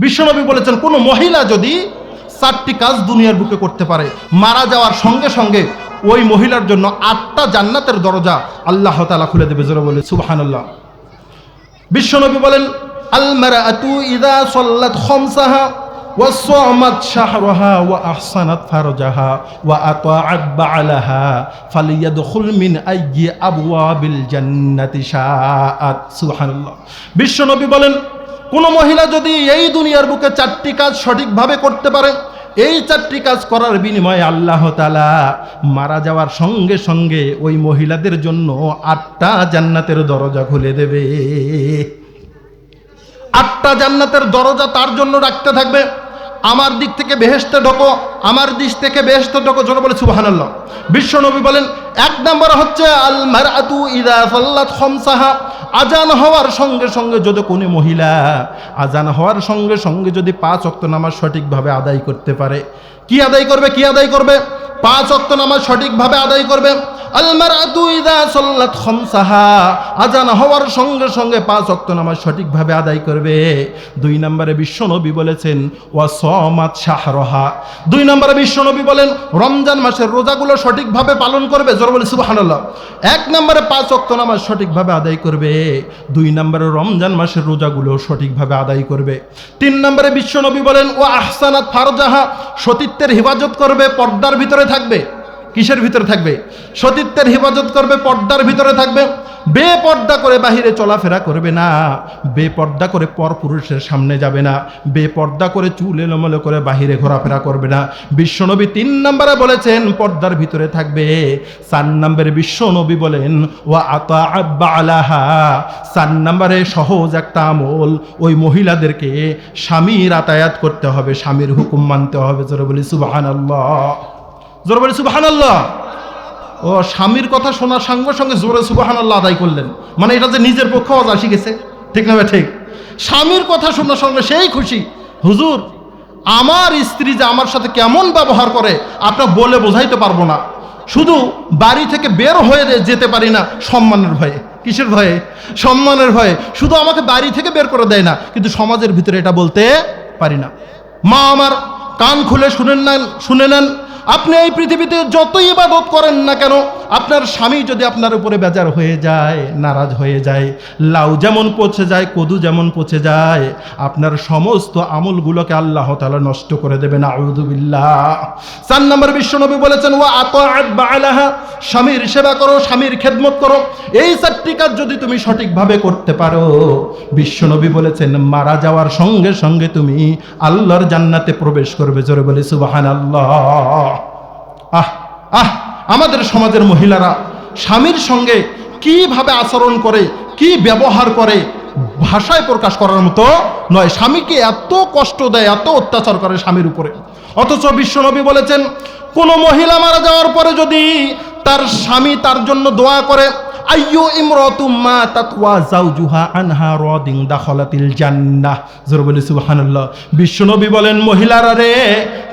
বিশ্বনবী বলেছেন, কোনো মহিলা যদি চারটি কাজ দুনিয়ার বুকে করতে পারে, মারা যাওয়ার সঙ্গে সঙ্গে ওই মহিলার জন্য আটটা জান্নাতের দরজা আল্লাহ তালা খুলে দেবে। জোরে বলে, সুবহানাল্লাহ। বিশ্বনবী বলেন ইদা জান্নাতি শাআত। সুবহানাল্লাহ। বিশ্বনবী বলেন কোন মহিলা যদি এই দুনিয়ার বুকে চারটি কাজ সঠিকভাবে করতে পারে, এই চারটি কাজ করার বিনিময়ে আল্লাহ তালা মারা যাওয়ার সঙ্গে সঙ্গে ওই মহিলাদের জন্য আটটা জান্নাতের দরজা খুলে দেবে। আটটা জান্নাতের দরজা তার জন্য রাখতে থাকবে। আমার দিক থেকে বেহেস্তে ঢোকো, আমার দিক থেকে বেহেস্তে ঢোকো, জোরে বলে সুবাহানাল্লাহ। বিশ্ব নবী বলেন, এক নম্বর হচ্ছে আল মারাতু ইদা সাল্লাত খমসাহা। আজান হওয়ার সঙ্গে সঙ্গে যদি কোনো মহিলা আজান হওয়ার সঙ্গে সঙ্গে যদি পাঁচ অক্ত নামাজ সঠিকভাবে আদায় করতে পারে, কি আদায় করবে, কি আদায় করবে? পাঁচ অক্ত নামাজ সঠিকভাবে আদায় করবে। আজান হওয়ার সঙ্গে সঙ্গে পাঁচ অক্ত নামাজ সঠিকভাবে আদায় করবে। দুই নম্বরে বিশ্বনবী বলেছেন, ওয়া সমাত শাহরহা। দুই নম্বরে বিশ্বনবী বলেন, রমজান মাসের রোজাগুলো সঠিকভাবে পালন করবে। জোর বলে, সুবহানাল্লাহ। এক নম্বরে পাঁচ অক্ত নামাজ সঠিকভাবে আদায় করবে। দুই নম্বরে রমজান মাসের রোজাগুলো সঠিকভাবে আদায় করবে। তিন নম্বরে বিশ্বনবী বলেন ও আহসানাত ফারজাহা, সতীত্বের হেফাজত করবে, পর্দার ভিতরে থাকবে। কিসের ভিতরে থাকবে? সতীত্বের হেফাজত করবে, পর্দার ভিতরে থাকবে। বেপর্দা করে বাহিরে চলাফেরা করবে না। বেপর্দা করে পরপুরুষের সামনে যাবে না। বেপর্দা করে চুল এলোমেলো করে বাহিরে ঘোরাফেরা করবে না। বিশ্বনবী তিন নম্বরে বলেছেন, পর্দার ভিতরে থাকবে। চার নম্বরে বিশ্বনবী বলেন ও আতা আব্বা আলাহা। চার নম্বরে সহজ একটা আমল, ওই মহিলাদেরকে স্বামীর আতায়াত করতে হবে, স্বামীর হুকুম মানতে হবে। জোরে বলি সুবাহান আল্লাহ জোরে বলি সুবাহান আল্লাহ ও স্বামীর কথা শোনার সঙ্গে সঙ্গে জোরে সুবাহান আল্লাহ আদায় করলেন। মানে এটা যে নিজের পক্ষে আওয়াজ আসি গেছে ঠিক না ঠিক। স্বামীর কথা শোনার সঙ্গে সেই খুশি। হুজুর, আমার স্ত্রী যে আমার সাথে কেমন ব্যবহার করে আপনার বলে বোঝাইতে পারব না। শুধু বাড়ি থেকে বের হয়ে যেতে পারি না, সম্মানের ভয়ে। কিসের ভয়ে? সম্মানের ভয়ে। শুধু আমাকে বাড়ি থেকে বের করে দেয় না, কিন্তু সমাজের ভিতরে এটা বলতে পারি না। মা আমার কান খুলে শুনেন না শুনে নেন। আপনি এই পৃথিবীতে যত ইবাদত করেন না কেন, আপনার স্বামী যদি আপনার উপরে বেজার হয়ে যায়, নারাজ হয়ে যায়, লাউ যেমন পচে যায়, কদু যেমন পচে যায়, আপনার সমস্ত আমলগুলোকে আল্লাহ তালা নষ্ট করে দেবেন আউদুবিল্লাহ চার নম্বর বিশ্বনবী বলেছেন ও আত আলাহা স্বামীর সেবা করো, স্বামীর খেদমত করো। এই চারটি কাজ যদি তুমি সঠিকভাবে করতে পারো, বিশ্বনবী বলেছেন, মারা যাওয়ার সঙ্গে সঙ্গে তুমি আল্লাহর জান্নাতে প্রবেশ করবে। জোরে বলে সুবাহান আল্লাহ আহ আহ, আমাদের সমাজের মহিলারা স্বামীর সঙ্গে কীভাবে আচরণ করে, কি ব্যবহার করে, ভাষায় প্রকাশ করার মতো নয়। স্বামীকে এত কষ্ট দেয়, এত অত্যাচার করে স্বামীর উপরে। অথচ বিশ্বনবী বলেছেন, কোনো মহিলা মারা যাওয়ার পরে যদি তার স্বামী তার জন্য দোয়া করে, আইয়ো ইমরতু মা তাকওয়া জাওজুহা আনহা রাদিন দাখলাতিল জান্নাহ। জোর বলি, সুবহানাল্লাহ। বিশ্বনবী বলেন, মহিলারা রে,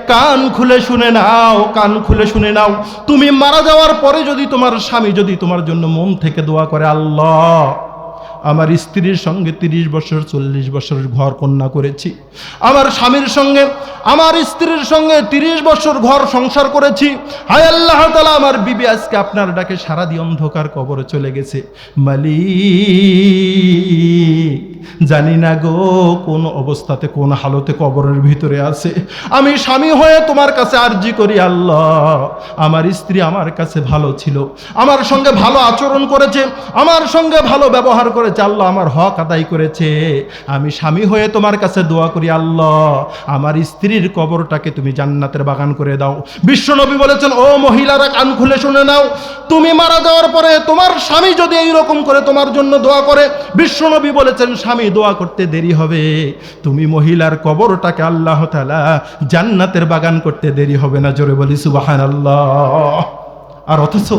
কান খুলে শুনে নাও, কান খুলে শুনে নাও। তুমি মারা যাওয়ার পরে যদি তোমার স্বামী যদি তোমার জন্য মন থেকে দোয়া করে, আল্লাহ আমার স্ত্রীর সঙ্গে তিরিশ বছর, চল্লিশ বছরের ঘর কন্যা করেছি। আমার স্বামীর সঙ্গে, আমার স্ত্রীর সঙ্গে তিরিশ বছর ঘর সংসার করেছি। হায় আল্লাহ তালা আমার বিবি আজকে আপনার ডাকে সারা দিয়ে অন্ধকার কবরে চলে গেছে। মালিক, জানি না গো কোন অবস্থাতে, কোন হালতে কবরের ভিতরে আছে। আমি স্বামী হয়ে তোমার কাছে আর্জি করি, আল্লাহ। আমার স্ত্রী আমার কাছে ভালো ছিল। আমার সঙ্গে ভালো আচরণ করেছে। আমার সঙ্গে ভালো ব্যবহার করেছে। আল্লাহ আমার হক আদায় করেছে। আমি স্বামী হয়ে তোমার কাছে দোয়া করি, আল্লাহ। আমার স্ত্রীর কবরটাকে তুমি জান্নাতের বাগান করে দাও। বিশ্বনবী বলেছেন, ও মহিলারা, কান খুলে শুনে নাও। তুমি মারা যাওয়ার পরে তোমার স্বামী যদি এইরকম করে তোমার জন্য দোয়া করে, বিশ্বনবী বলেছেন, স্বামী, দোয়া করতে দেরি হবে। তুমি মহিলার কবরটাকে আল্লাহ তালা জান্নাতের বাগান করতে দেরি হবে না। জোরে বলি সুবাহান আল্লাহ আর অথচ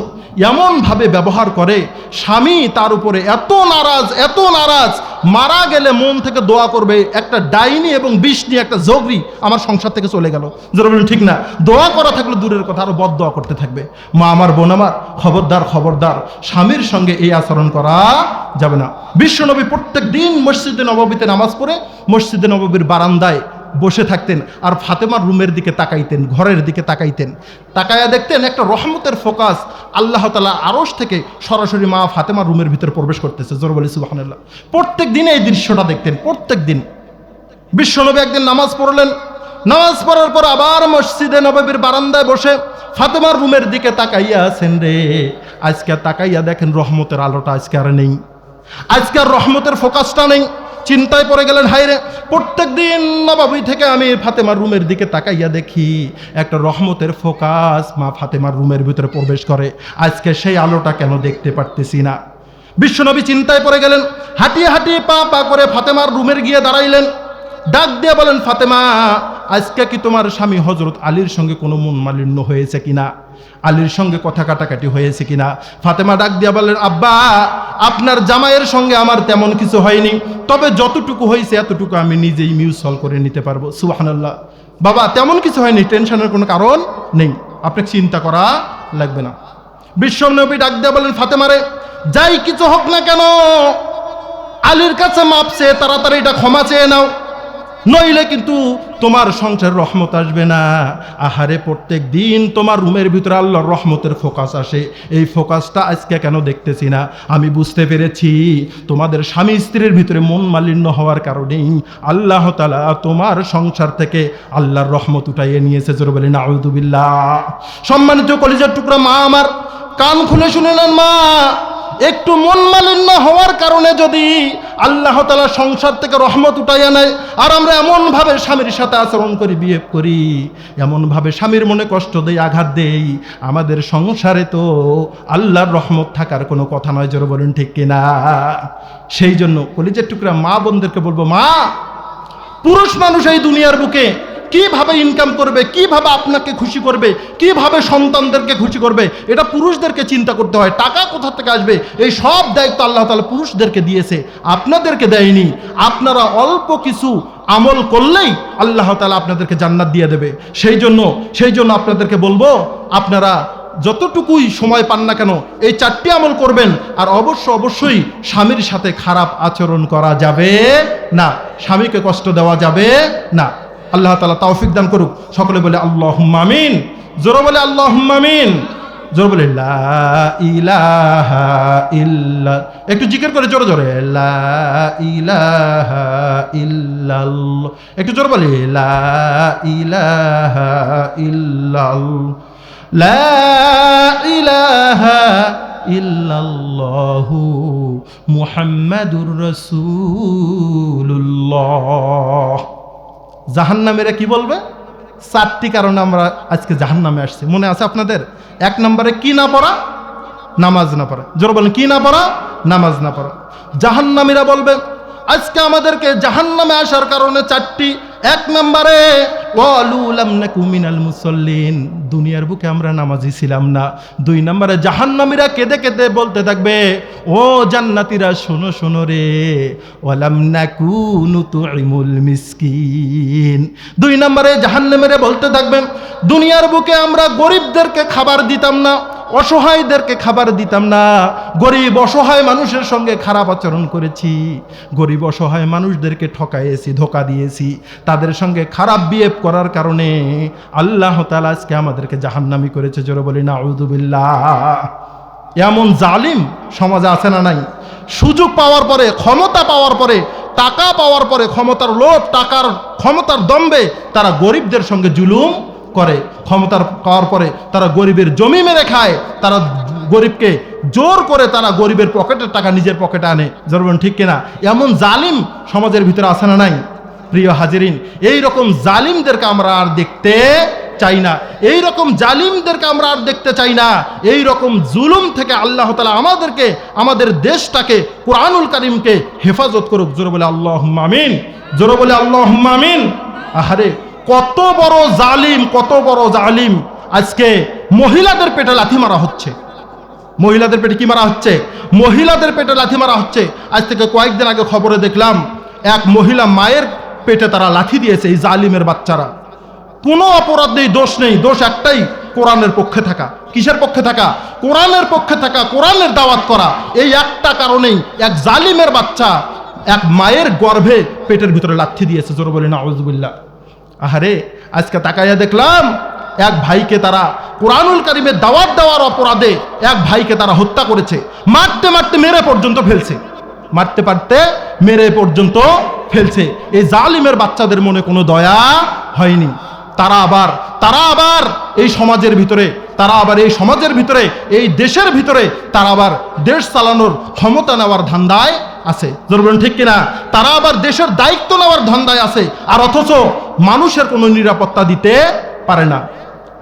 এমনভাবে ব্যবহার করে স্বামী তার উপরে এত নারাজ এত নারাজ, মারা গেলে মন থেকে দোয়া করবে, একটা ডাইনি এবং বিষ নিয়ে একটা জগরি আমার সংসার থেকে চলে গেল। বলেন, ঠিক না? দোয়া করা থাকলে দূরের কথা, আরও বদ দোয়া করতে থাকবে। মা আমার, বোন আমার, খবরদার খবরদার, স্বামীর সঙ্গে এই আচরণ করা যাবে না। বিশ্বনবী প্রত্যেক দিন মসজিদে নববীতে নামাজ পড়ে, মসজিদে নববীর বারান্দায় বসে থাকতেন আর ফাতেমার রুমের দিকে তাকাইতেন, ঘরের দিকে তাকাইতেন। তাকায়া দেখতেন একটা রহমতের ফোকাস আল্লাহ তালা আরস থেকে সরাসরি মা ফাতেমার রুমের ভিতরে প্রবেশ করতেছে। জোর বলি সুবাহান্লাহ প্রত্যেক দিন এই দৃশ্যটা দেখতেন, প্রত্যেক দিন। বিশ্বনবী একদিন নামাজ পড়লেন। নামাজ পড়ার পর আবার মসজিদে নববীর বারান্দায় বসে ফাতেমার রুমের দিকে তাকাইয়া আছেন রে। আজকে তাকাইয়া দেখেন রহমতের আলোটা আজকে আর নেই। আজকে আর রহমতের ফোকাসটা নেই। চিন্তায় পড়ে গেলেন হাইরে প্রত্যেক দিন নবাবি থেকে আমি ফাতেমার রুমের দিকে তাকাইয়া দেখি, একটা রহমতের ফোকাস মা ফাতেমার রুমের ভিতরে প্রবেশ করে। আজকে সেই আলোটা কেন দেখতে পারতেছি না? বিশ্বনবী চিন্তায় পড়ে গেলেন, হাঁটিয়ে হাঁটিয়ে পা পা করে ফাতেমার রুমের গিয়ে দাঁড়াইলেন। ডাক দিয়ে বলেন, ফাতেমা, আজকে কি তোমার স্বামী হজরত আলীর সঙ্গে কোনো মন মালিন্য হয়েছে কিনা? আলীর সঙ্গে কথা কাটাকাটি হয়েছে কিনা? ফাতেমা ডাক দিয়া বলেন, আব্বা, আপনার জামাইয়ের সঙ্গে আমার তেমন কিছু হয়নি। তবে যতটুকু হয়েছে এতটুকু আমি নিজেই মিউসল করে নিতে পারব। সুবহানাল্লাহ। বাবা, তেমন কিছু হয়নি, টেনশনের কোনো কারণ নেই। আপনাকে চিন্তা করা লাগবে না। বিশ্বনবী ডাক দিয়া বলেন ফাতেমারে যাই কিছু হোক না কেন, আলীর কাছে মাপছে তাড়াতাড়ি এটা ক্ষমা চেয়ে নাও। নইলে কিন্তু তোমার সংসার রহমত আসবে না। আহারে প্রত্যেক দিন তোমার রুমের ভিতরে আল্লাহর রহমতের ফোকাস আসে। এই ফোকাসটা আজকে কেন দেখতেছি না? আমি বুঝতে পেরেছি তোমাদের স্বামী স্ত্রীর ভিতরে মন মালিন্য হওয়ার কারণেই আল্লাহ তালা তোমার সংসার থেকে আল্লাহর রহমত উঠাইয়ে নিয়েছে। জোর বলে নাউদুবিল্লাহ সম্মানিত কলিজার টুকরা মা আমার, কান খুলে শুনে নেন মা। একটু মন মালিন্য হওয়ার কারণে যদি আল্লাহ তালা সংসার থেকে রহমত উঠাইয়া নেয়, আর আমরা এমনভাবে স্বামীর সাথে আচরণ করি বিয়ে করি, এমনভাবে স্বামীর মনে কষ্ট দেই, আঘাত দেই, আমাদের সংসারে তো আল্লাহর রহমত থাকার কোনো কথা নয়, জোর বলুন ঠিক কিনা? সেই জন্য কলিজের টুকরা মা বোনদেরকে বলব, মা, পুরুষ মানুষ এই দুনিয়ার বুকে কীভাবে ইনকাম করবে, কীভাবে আপনাকে খুশি করবে, কীভাবে সন্তানদেরকে খুশি করবে, এটা পুরুষদেরকে চিন্তা করতে হয়, টাকা কোথা থেকে আসবে? এই সব দায়িত্ব আল্লাহ তালা পুরুষদেরকে দিয়েছে, আপনাদেরকে দেয়নি। আপনারা অল্প কিছু আমল করলেই আল্লাহ তালা আপনাদেরকে জান্নাত দিয়ে দেবে। সেই জন্য সেই জন্য আপনাদেরকে বলব, আপনারা যতটুকুই সময় পান না কেন, এই চারটি আমল করবেন, আর অবশ্য অবশ্যই স্বামীর সাথে খারাপ আচরণ করা যাবে না। স্বামীকে কষ্ট দেওয়া যাবে না। আল্লাহ তালা তৌফিক দান করুক। সকলে বলে আল্লাহ মামিন জোরে বলে আল্লাহ আমিন। জোরে বলে ইল্লা একটু জিকির করে জোরে জোরে। একটু জোরে বলে ইল্লাল্লাহ মুহাম্মাদুর রাসূলুল্লাহ। জাহান্নামেরা কি বলবে? চারটি কারণে আমরা আজকে জাহান্নামে আসছি। মনে আছে আপনাদের? এক নম্বরে কি না পড়া? নামাজ না পড়া। জোর বলেন, কি না পড়া? নামাজ না পড়া। জাহান্নামীরা বলবে, আজকে আমাদেরকে জাহান্নামে আসার কারণে চারটি। এক নম্বরে মিনাল মুসল্লিন দুনিয়ার বুকে আমরা নামাজি ছিলাম না। দুই নম্বরে জাহান্নামীরা কেঁদে কেঁদে বলতে থাকবে, ও জান্নাতীরা, শোনো শোনো রে। ওয়ালাম নাকু নুতুইমুল মিসকিন। দুই নম্বরে জাহান্নামীরা বলতে থাকবে, দুনিয়ার বুকে আমরা গরিবদেরকে খাবার দিতাম না, অসহায়দেরকে খাবার দিতাম না। গরিব অসহায় মানুষের সঙ্গে খারাপ আচরণ করেছি। গরিব অসহায় মানুষদেরকে ঠকাইয়েছি, ধোকা দিয়েছি। তাদের সঙ্গে খারাপ বিহেভ করার কারণে আল্লাহ তালা আজকে আমাদেরকে জাহান্নামি করেছে, জোরে বলি না আউদুবিল্লাহ এমন জালিম সমাজে আছে না নাই? সুযোগ পাওয়ার পরে, ক্ষমতা পাওয়ার পরে, টাকা পাওয়ার পরে, ক্ষমতার লোভ, টাকার, ক্ষমতার দম্বে তারা গরিবদের সঙ্গে জুলুম করে। ক্ষমতার পাওয়ার পরে তারা গরিবের জমি মেরে খায়, তারা গরিবকে জোর করে তারা গরিবের পকেটের টাকা নিজের পকেটে আনে। জরবেন ঠিক কিনা? এমন জালিম সমাজের ভিতরে আসে না নাই? প্রিয় হাজিরিন এই রকম জালিমদেরকে আমরা আর দেখতে চাই না। এই রকম জালিমদেরকে আমরা আর দেখতে চাই না। এই রকম জুলুম থেকে আল্লাহ তালা আমাদেরকে, আমাদের দেশটাকে, কোরআনুল করিমকে হেফাজত করুক। জোরে বলে আল্লাহ আমিন। জোরে বলে আল্লাহ আমিন। আহারে, কত বড় জালিম, কত বড় জালিম আজকে মহিলাদের পেটে লাথি মারা হচ্ছে। মহিলাদের পেটে কি মারা হচ্ছে? মহিলাদের পেটে লাথি মারা হচ্ছে। আজ থেকে কয়েকদিন আগে খবরে দেখলাম, এক মহিলা মায়ের পেটে তারা লাথি দিয়েছে এই জালিমের বাচ্চারা। কোনো অপরাধ নেই, দোষ নেই, দোষ একটাই, কোরআনের পক্ষে থাকা। কিসের পক্ষে থাকা? কোরআনের পক্ষে থাকা, কোরআনের দাওয়াত করা। এই একটা কারণেই এক জালিমের বাচ্চা এক মায়ের গর্ভে পেটের ভিতরে লাথি দিয়েছে, জোর বলি না আহারে, আজকে তাকাইয়া দেখলাম, এক ভাইকে তারা কোরআনুল কারিমের দাওয়াত দেওয়ার অপরাধে এক ভাইকে তারা হত্যা করেছে। মারতে মারতে মেরে পর্যন্ত ফেলছে। মারতে পারতে মেরে পর্যন্ত ফেলছে। এই জালিমের বাচ্চাদের মনে কোনো দয়া হয়নি। তারা আবার তারা আবার এই সমাজের ভিতরে, তারা আবার এই সমাজের ভিতরে, এই দেশের ভিতরে, তারা আবার দেশ চালানোর ক্ষমতা নেওয়ার ধান্দায় আছে। জোর ঠিক কিনা? তারা আবার দেশের দায়িত্ব নেওয়ার ধান্দায় আছে, আর অথচ মানুষের কোনো নিরাপত্তা দিতে পারে না।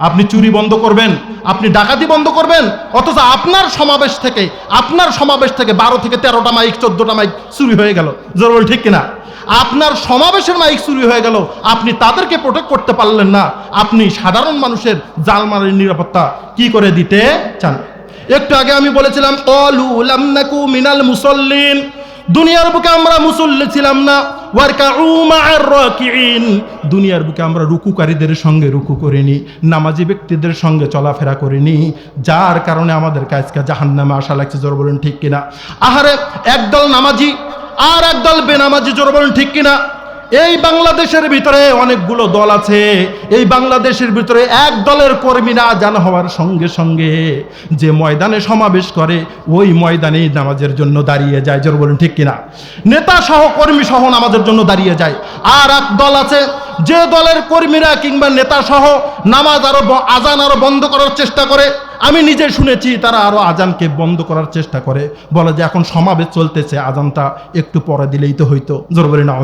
আপনি চুরি বন্ধ করবেন, আপনি ডাকাতি বন্ধ করবেন, অথচ আপনার সমাবেশ থেকে, আপনার সমাবেশ থেকে বারো থেকে তেরোটা মাইক, চোদ্দটা মাইক চুরি হয়ে গেল। জরুরি ঠিক কিনা? আপনার সমাবেশের মাইক চুরি হয়ে গেল, আপনি তাদেরকে প্রোটেক্ট করতে পারলেন না। আপনি সাধারণ মানুষের জালমালের নিরাপত্তা কি করে দিতে চান? একটু আগে আমি বলেছিলাম অলু লামনাকু মিনাল মুসল্লিন। দুনিয়ার বুকে আমরা মুসল্লি ছিলাম না। দুনিয়ার বুকে আমরা রুকুকারীদের সঙ্গে রুকু করিনি, নামাজি ব্যক্তিদের সঙ্গে চলাফেরা করিনি। যার কারণে আমাদের কাজকে জাহান নামে আসা লাগছে, জোর বলেন ঠিক কিনা? আহারে, একদল নামাজি আর একদল বেনামাজি, জোর বলেন ঠিক কিনা? এই বাংলাদেশের ভিতরে অনেকগুলো দল আছে। এই বাংলাদেশের ভিতরে এক দলের কর্মীরা জান হওয়ার সঙ্গে সঙ্গে যে ময়দানে সমাবেশ করে, ওই ময়দানে নামাজের জন্য দাঁড়িয়ে যায়। জোর বলুন, ঠিক কিনা? নেতা সহ, কর্মী সহ নামাজের জন্য দাঁড়িয়ে যায়। আর এক দল আছে, যে দলের কর্মীরা কিংবা নেতা সহ নামাজ আরও আজান আরও বন্ধ করার চেষ্টা করে, আমি নিজে শুনেছি তারা আরও আজানকে বন্ধ করার চেষ্টা করে। বলে যে এখন সমাবেশ চলতেছে আজানটা একটু পরে দিলেই তো হইতো। জোর বলি না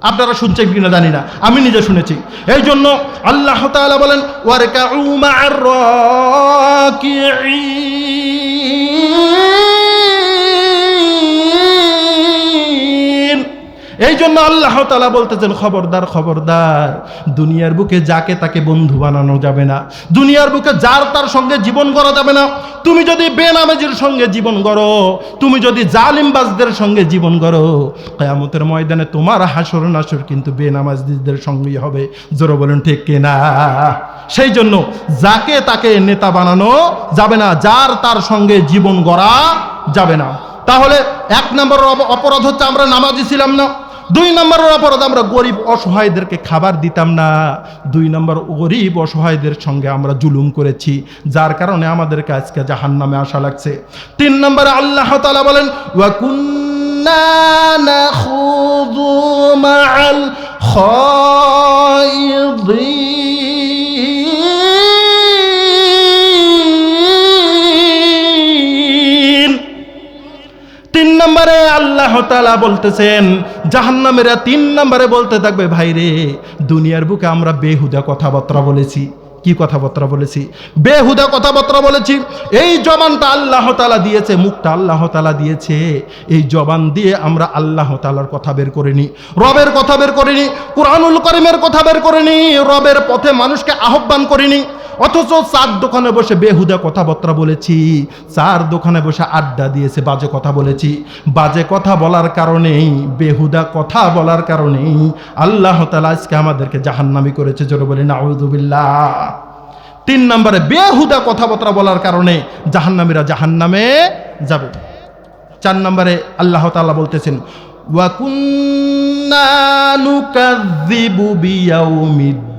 আপনারা শুনছেন কিনা জানি না। আমি নিজে শুনেছি। এই জন্য আল্লাহ বলেন ওয়ারকা মা'আর জন্য আল্লাহ তালা বলতেছেন, খবরদার খবরদার, দুনিয়ার বুকে যাকে তাকে বন্ধু বানানো যাবে না। দুনিয়ার বুকে যার তার সঙ্গে জীবন করা যাবে না। তুমি যদি সঙ্গে জীবন করো তুমি যদি জালিমবাজদের সঙ্গে জীবন করো কেয়ামতের ময়দানে তোমার হাসর নাসর কিন্তু বেনামাজদের সঙ্গেই হবে। জোরে বলেন, ঠিক কিনা সেই জন্য যাকে তাকে নেতা বানানো যাবে না, যার তার সঙ্গে জীবন গড়া যাবে না। তাহলে এক নম্বর অপরাধ হচ্ছে, আমরা নামাজি ছিলাম না। দুই নম্বরের অপরাধ, আমরা গরিব অসহায়দেরকে খাবার দিতাম না। দুই নম্বর, গরিব অসহায়দের সঙ্গে আমরা জুলুম করেছি, যার কারণে আমাদেরকে আজকে জাহান নামে আসা লাগছে। তিন নম্বরে, আল্লাহ তালা বলেন, ওয়াকুন্না নম্বরে আল্লাহ তালা বলতেছেন, জাহান্নামেরা তিন নম্বরে বলতে থাকবে, ভাই রে, দুনিয়ার বুকে আমরা বেহুদা কথাবার্তা বলেছি। কি কথাবার্তা বলেছি? বেহুদা কথাবার্তা বলেছি। এই জবানটা আল্লাহ তালা দিয়েছে, মুখটা আল্লাহ তালা দিয়েছে। এই জবান দিয়ে আমরা আল্লাহ তালার কথা বের করিনি রবের কথা বের করিনি কোরআনুল করিমের কথা বের করিনি রবের পথে মানুষকে আহ্বান করিনি অথচ চার দোকানে বসে বেহুদা কথাবার্তা বলেছি। চার দোকানে বসে আড্ডা দিয়েছে, বাজে কথা বলেছি। বাজে কথা বলার কারণেই, বেহুদা কথা বলার কারণেই আল্লাহ তালা আজকে আমাদেরকে জাহান্নামি করেছে, জোরে বলি, নাউজুবিল্লাহ। তিন নম্বরে, বেহুদা কথাবার্তা বলার কারণে জাহান্নামীরা জাহান্নামে যাবে। চার নম্বরে, আল্লাহ তাআলা বলতেছেন ওয়াকুন্না নুকাযযিবু বিয়াউমিদ্দিন।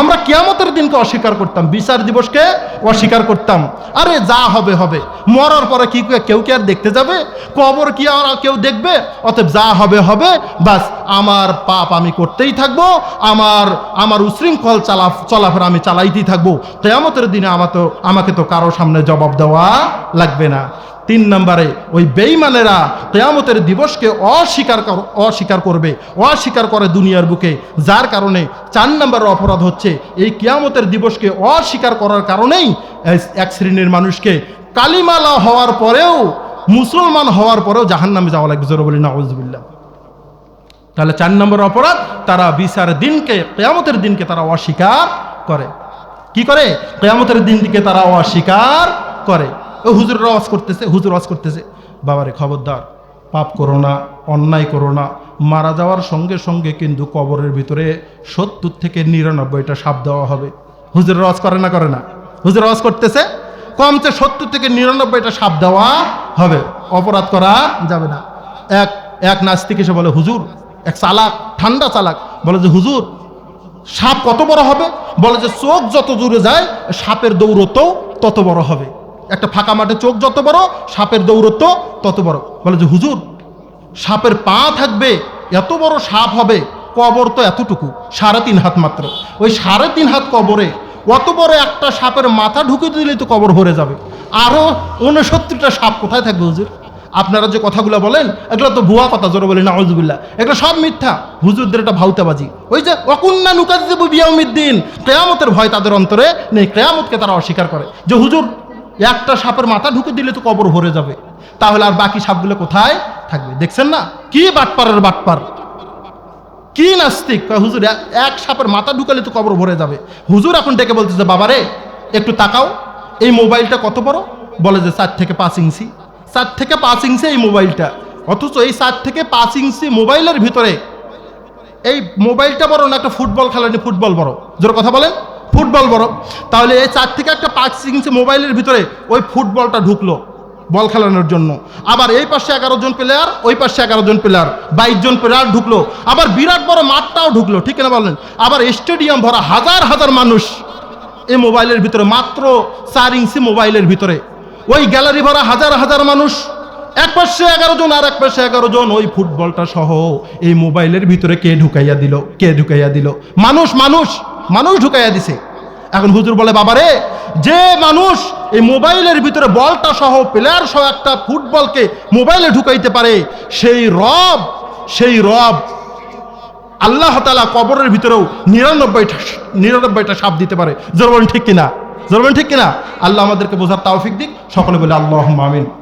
আমরা কেয়ামতের দিনকে অস্বীকার করতাম, বিচার দিবসকে অস্বীকার করতাম। আরে যা হবে হবে। মরার পরে কি কেউ কি আর দেখতে যাবে? কবর কি আর কেউ দেখবে? অতএব যা হবে হবে। বাস, আমার পাপ আমি করতেই থাকব, আমার আমার উশৃঙ্খল চালা চলাফেরা আমি চালাইতেই থাকব। কেয়ামতের দিনে আমার তো আমাকে তো কারও সামনে জবাব দেওয়া লাগবে না। তিন নম্বরে, ওই বেইমানেরা কেয়ামতের দিবসকে অস্বীকার কর- অস্বীকার করবে, অস্বীকার করে দুনিয়ার বুকে। যার কারণে চার নম্বরের অপরাধ হচ্ছে, এই কেয়ামতের দিবসকে অস্বীকার করার কারণেই এক শ্রেণির মানুষকে কালিমালা হওয়ার পরেও, মুসলমান হওয়ার পরেও জাহান নামে যাওয়া লাগবে। জোর বলি তাহলে চার নম্বর অপরাধ, তারা বিচার দিনকে, কেয়ামতের দিনকে তারা অস্বীকার করে। কি করে? কেয়ামতের দিনকে তারা অস্বীকার করে। হুজুর রওয়াজ করতেছে, হুজুর রওয়াজ করতেছে, বাবারে খবরদার, পাপ করো না, অন্যায় করো না, মারা যাওয়ার সঙ্গে সঙ্গে কিন্তু কবরের ভিতরে সত্তর থেকে নিরানব্বইটা সাপ দেওয়া হবে। হুজুর রওয়াজ করে না করে না? হুজুর রওয়াজ করতেছে কমতে সত্তর থেকে নিরানব্বইটা সাপ দেওয়া হবে। অপরাধ করা যাবে না। এক এক নাস্তিক এসে বলে, হুজুর, এক চালাক, ঠান্ডা চালাক। বলে যে, হুজুর, সাপ কত বড় হবে? বলে যে, চোখ যত দূরে যায়, সাপের দৌড়ত্ব তত বড় হবে। একটা ফাঁকা মাঠে চোখ যত বড়, সাপের দৌরত্ব তত বড়। বলে যে, হুজুর, সাপের পা থাকবে, এত বড় সাপ হবে, কবর তো এতটুকু, সাড়ে তিন হাত মাত্র। ওই সাড়ে তিন হাত কবরে অত বড় একটা সাপের মাথা ঢুকে দিলেই তো কবর ভরে যাবে। আরও উনসত্তরটা সাপ কোথায় থাকবে, হুজুর? আপনারা যে কথাগুলো বলেন, এগুলো তো ভুয়া কথা, জোরে বলি না এগুলো সব মিথ্যা। হুজুরদের এটা ভাউতাবাজি। ওই যে, অকুন্না নুকাজিবু বিয়াউমিদ্দিন কেয়ামতের ভয় তাদের অন্তরে নেই, কেয়ামতকে তারা অস্বীকার করে। যে, হুজুর একটা সাপের মাথা ঢুকে দিলে তো কবর ভরে যাবে। তাহলে আর বাকি সাপগুলো কোথায় থাকবে? দেখছেন না? কি বাটপারের বাটপার? কি নাস্তিক? হুজুর এক- সাপের মাথা ঢুকালে তো কবর ভরে যাবে। হুজুর এখন ডেকে বলতেছে, বাবারে, একটু তাকাও। এই মোবাইলটা কত বড়? বলে যে, চার থেকে পাঁচ ইঞ্চি। চার থেকে পাঁচ ইঞ্চি এই মোবাইলটা। অথচ এই চার থেকে পাঁচ ইঞ্চি মোবাইলের ভিতরে এই মোবাইলটা বড় না, একটা ফুটবল খেলা নিয়ে ফুটবল বড়। জোর কথা বলেন। ফুটবল বড়। তাহলে এই চার থেকে একটা পাঁচ ইঞ্চি মোবাইলের ভিতরে ওই ফুটবলটা ঢুকলো বল খেলানোর জন্য। আবার এই পাশে এগারো জন প্লেয়ার ওই পাশে এগারো জন প্লেয়ার বাইশ জন প্লেয়ার ঢুকলো। আবার বিরাট বড় মাঠটাও ঢুকলো, ঠিক না বলেন? আবার স্টেডিয়াম ভরা হাজার হাজার মানুষ এই মোবাইলের ভিতরে, মাত্র চার ইঞ্চি মোবাইলের ভিতরে। ওই গ্যালারি ভরা হাজার হাজার মানুষ, এক পাশে এগারো জন আর এক পাশে এগারো জন, ওই ফুটবলটা সহ এই মোবাইলের ভিতরে কে ঢুকাইয়া দিল, কে ঢুকাইয়া দিল? মানুষ মানুষ! মানুষ ঢুকাইয়া দিছে। এখন হুজুর বলে, বাবারে, যে মানুষ এই মোবাইলের ভিতরে বলটা সহ প্লেয়ার সহ একটা ফুটবলকে মোবাইলে ঢুকাইতে পারে, সেই রব সেই রব আল্লাহ তালা কবরের ভিতরেও নিরানব্বইটা নিরানব্বইটা সাপ দিতে পারে। জোর ঠিক কিনা? জোর ঠিক কিনা? আল্লাহ আমাদেরকে বোঝার তাওফিক দিক। সকলে বলে আল্লাহ আমিন।